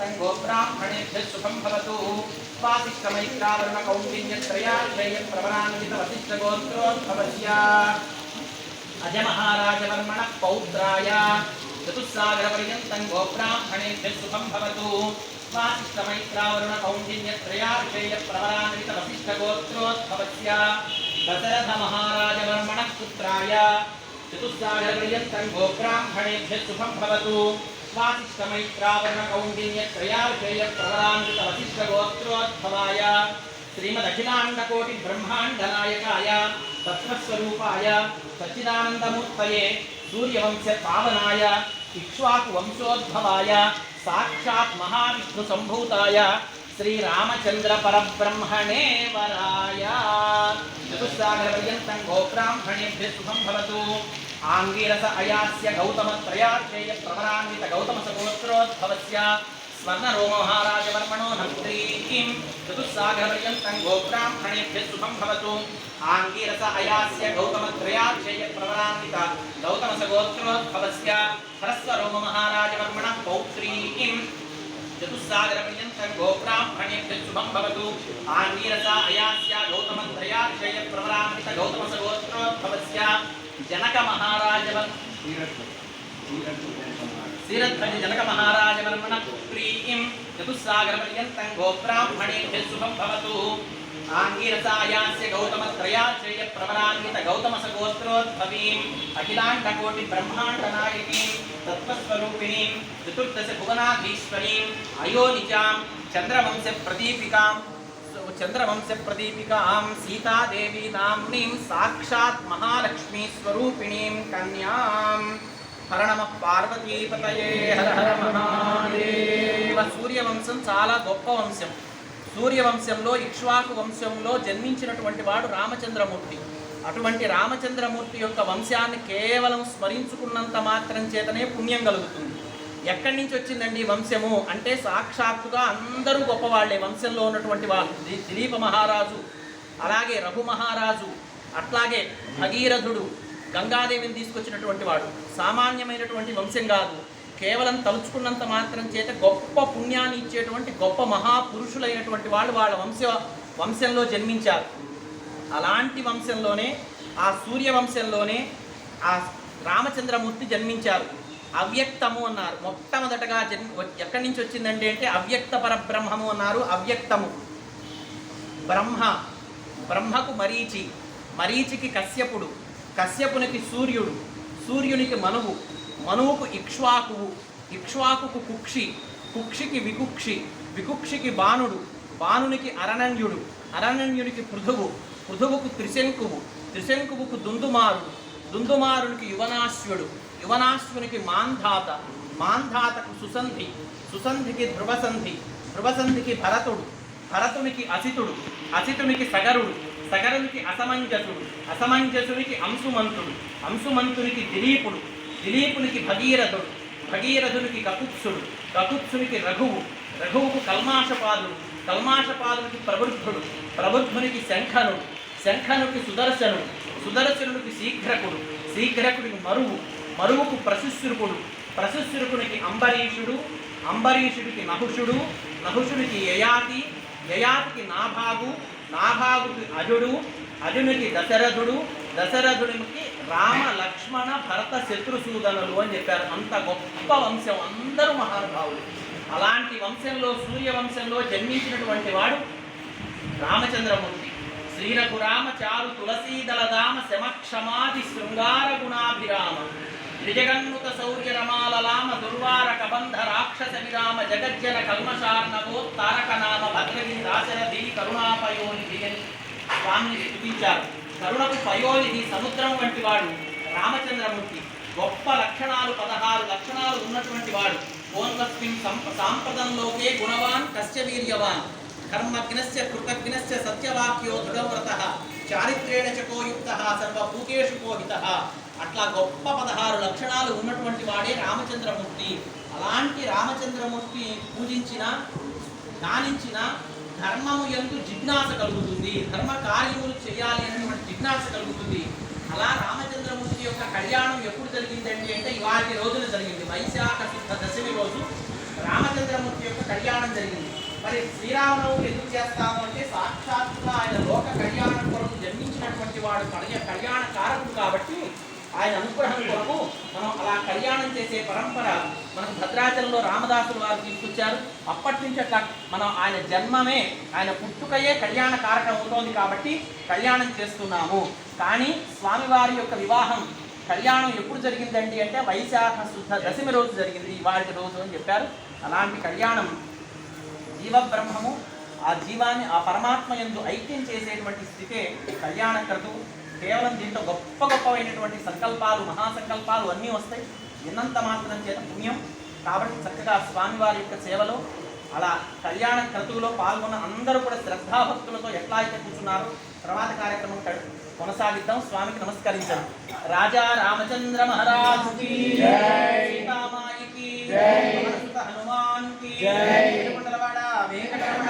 पर्यन्तं गोब्राह्मणेभ्यः सुखं भवतु वासिष्ठमैत्रावरुण कौण्डिन्यत्रयाश्रय प्रवरान्वितवसिष्ठगोत्रोद्भवस्य अजमहाराजवर्मणः पौत्राय चतुस्सागरपर्यन्तं गोब्राह्मणेभ्यः सुखं भवतु वासिष्ठमैत्रावरुण कौण्डिन्यत्रयाश्रय प्रवरान्वितवसिष्ठगोत्रोद्भवस्य दशरथमहाराजवर्मणः पुत्राय चतुस्सागरपर्यन्तं गोब्राह्मणेभ्यः शुभं भवतु వాసిష్టమై ప్రావరణ కౌండిన్య త్రయాల్పేయ ప్రవరాన్విత వశిష్ట గోత్రోద్భవాయ శ్రీమదఖిలాండకోటి బ్రహ్మాండనాయకాయ తత్వస్వరూపాయ సచ్చిదానందమూర్తయే సూర్యవంశ పావనాయ ఇక్ష్వాకు వంశోద్భవాయ సాక్షాత్ మహావిష్ణు సంభూతాయ శ్రీరామచంద్ర పరబ్రహ్మణే వరాయ చతుస్సాగర పర్యంతం గోబ్రాహ్మణేభ్య సుఖం భవతు ఆంగీరస అయాస్య గౌతమత్రయాత్రేయ ప్రవరాన్విత గౌతమ సగోత్రోద్భవస్య స్వర్ణరోమహారాజవర్మణో హంత్రీం ఋతుస్సాగరపర్యంతం గోబ్రాహ్మణేభ్య శుభం భవతు. ఆంగీరస అయాస్య త్రయాధ్యేయ ప్రవరాన్విత గౌతమ సగోత్రోద్భవస్య హరస్వ హరస్వరోమహారాజవర్మణ పౌత్రీం చతుస్సాగరపర్యంతం గోబ్రాహ్మణేభ్య శుభం భవతు. ఆంగీరస అయాస్య త్రయాధ్యేయ ప్రవరాన్విత గౌతమ సగోత్రోద్భవస్య జనక మహారాజవ శ్రీరధ్వజ జనక మహారాజవర్మణ ప్రీతిం చతుస్సాగర పర్యంతం గోబ్రాహ్మణేభ్య శుభం భవతు. ఆంగీరసాయాస్య గౌతమత్రయాశ్రయ ప్రవరాన్విత గౌతమస గోత్రోద్భవీం అఖిలాండకోటి బ్రహ్మాండ నాయకీం తత్వస్వరూపిణీం చతుర్దశ భువనాధీశ్వరీం అయోనిజాం చంద్రవంశ ప్రదీపికాం చంద్రవంశ ప్రదీపికాం సీతాదేవి నామ్నీం సాక్షాత్ మహాలక్ష్మీ స్వరూపిణీం కన్యాం హర నమ పార్వతీపతయే హర హర మహాదేవ సూర్యవంశం చాలా గొప్ప వంశం. సూర్యవంశంలో ఇక్ష్వాకు వంశంలో జన్మించినటువంటి వాడు రామచంద్రమూర్తి. అటువంటి రామచంద్రమూర్తి యొక్క వంశాన్ని కేవలం స్మరించుకున్నంత మాత్రం చేతనే పుణ్యం కలుగుతుంది. ఎక్కడి నుంచి వచ్చిందండి వంశము? అంటే సాక్షాత్తుగా అందరూ గొప్పవాళ్ళే. వంశంలో ఉన్నటువంటి వాళ్ళు దిలీప మహారాజు అలాగే రఘు మహారాజు అట్లాగే భగీరథుడు గంగాదేవిని తీసుకొచ్చినటువంటి వాడు. సామాన్యమైనటువంటి వంశం కాదు. కేవలం తలుచుకున్నంత మాత్రం చేత గొప్ప పుణ్యాన్ని ఇచ్చేటువంటి గొప్ప మహాపురుషులైనటువంటి వాళ్ళు వాళ్ళ వంశ వంశంలో జన్మించారు. అలాంటి వంశంలోనే ఆ సూర్య వంశంలోనే ఆ రామచంద్రమూర్తి జన్మించారు. అవ్యక్తము అన్నారు. మొట్టమొదటగా జన్మ ఎక్కడి నుంచి వచ్చిందండి అంటే అవ్యక్త పరబ్రహ్మము అన్నారు. అవ్యక్తము. బ్రహ్మ. బ్రహ్మకు మరీచి. మరీచికి కశ్యపుడు. కశ్యపునికి సూర్యుడు. సూర్యునికి మనువు. మనువుకు ఇక్ష్వాకువు. ఇక్ష్వాకుకు కుక్షి. కుక్షికి వికుక్షి. వికుక్షికి బాణుడు. బాణునికి అరణన్యుడు అరణన్యునికి పృథువు. పృథువుకు త్రిశంకువు. త్రిశంకువుకు దుందుమారుడు దుందుమారునికి యువనాశ్యుడు యువనాశ్వునికి మాంధాత మాంధాతకు సుసంధి సుసంధికి ధ్రువసంధి ధ్రువసంధికి భరతుడు భరతునికి అసితుడు అసితునికి సగరుడు సగరునికి అసమంజసుడు అసమంజసునికి అంశుమంతుడు అంశుమంతునికి దిలీపుడు దిలీపునికి భగీరథుడు భగీరథునికి కకుత్సుడు కకుత్సునికి రఘువు రఘువుకు కల్మాషపాదుడు కల్మాషపాదునికి ప్రబుద్ధుడు ప్రబుద్ధునికి శంఖనుడు శంఖనుకి సుదర్శనుడు సుదర్శనుడికి శీఘ్రకుడు శీఘ్రకుడికి మరువు మరువుకు ప్రశుశ్రుకుడు ప్రశుశ్రుకునికి అంబరీషుడు అంబరీషుడికి నహుషుడు నహుషుడికి యయాతి యయాతికి నాభాగు నాభాగుకి అజుడు అజునికి దశరథుడు దశరథుడికి రామ లక్ష్మణ భరత శత్రుసూదనులు అని చెప్పారు. అంత గొప్ప వంశం అందరూ మహానుభావులు. అలాంటి వంశంలో సూర్య వంశంలో జన్మించినటువంటి వాడు రామచంద్రమూర్తి. శ్రీరఘురామ చారు తులసీదళదామ శమక్షమాది శృంగార గుణాభిరామ. త్రిజగన్నుత శౌర్య రమాలలామ దుర్వార కబంధ రాక్షస విరామ జగజ్జన కల్మషార్ణవో తారక నామ భద్రగిరి దాశరథి కరుణాపయోనిధి అని స్వామిని స్థుతించారు కరుణకు పయోనిధి సముద్రం వంటి వాడు రామచంద్రమూర్తి గొప్ప లక్షణాలు పదహారు లక్షణాలు ఉన్నటువంటి వాడు ఓన్వస్మిన్ సాంప్రదంలోకే గుణవాన్ కశ్య వీర్యవాన్ కర్మజ్ఞస్య కృతజ్ఞస్య సత్యవాక్యో దృఢవ్రత చారిత్రేణ చకోయుక్త సర్వభూతేషు కోహిత అట్లా గొప్ప పదహారు లక్షణాలు ఉన్నటువంటి వాడే రామచంద్రమూర్తి. అలాంటి రామచంద్రమూర్తి పూజించిన ధ్యానించిన ధర్మము ఎందు జిజ్ఞాస కలుగుతుంది. ధర్మ కార్యములు చేయాలి అనేటువంటి జిజ్ఞాస కలుగుతుంది. అలా రామచంద్రమూర్తి యొక్క కళ్యాణం ఎప్పుడు జరిగిందండి అంటే ఇవాటి రోజున జరిగింది. వైశాఖ శుద్ధ దశమి రోజు రామచంద్రమూర్తి యొక్క కళ్యాణం జరిగింది. మరి శ్రీరామనవమి ఎందుకు చేస్తాము అంటే సాక్షాత్తుగా ఆయన లోక కళ్యాణం కొరకు జన్మించినటువంటి వాడు కళ్యాణ కారకుడు కాబట్టి ఆయన అనుగ్రహం కొరకు మనం అలా కళ్యాణం చేసే పరంపర మనకు భద్రాచలంలో రామదాసులు వారు తీసుకొచ్చారు. అప్పటి నుంచి అట్లా మనం ఆయన జన్మమే ఆయన పుట్టుకయే కళ్యాణ కారకం అవుతోంది కాబట్టి కళ్యాణం చేస్తున్నాము. కానీ స్వామివారి యొక్క వివాహం కళ్యాణం ఎప్పుడు జరిగిందండి అంటే వైశాఖ శుద్ధ దశమి రోజు జరిగింది ఇవాళ రోజు అని చెప్పారు. అలాంటి కళ్యాణం జీవబ్రహ్మము ఆ జీవాన్ని ఆ పరమాత్మ యందు ఐక్యం చేసేటువంటి స్థితే కళ్యాణ క్రతువు కేవలం దీంట్లో గొప్ప గొప్పవైనటువంటి సంకల్పాలు మహాసంకల్పాలు అన్నీ వస్తాయి. విన్నంత మాత్రం చేత పుణ్యం. కాబట్టి చక్కగా స్వామివారి యొక్క సేవలో అలా కళ్యాణ క్రతువులో పాల్గొన్న అందరూ కూడా శ్రద్ధాభక్తులతో ఎట్లా అయితే కూర్చున్నారో తర్వాత కార్యక్రమం కొనసాగిద్దాం. స్వామికి నమస్కరించాం రాజా రామచంద్ర సీతామాయికి హనుమాన్కి వెంకటరమణ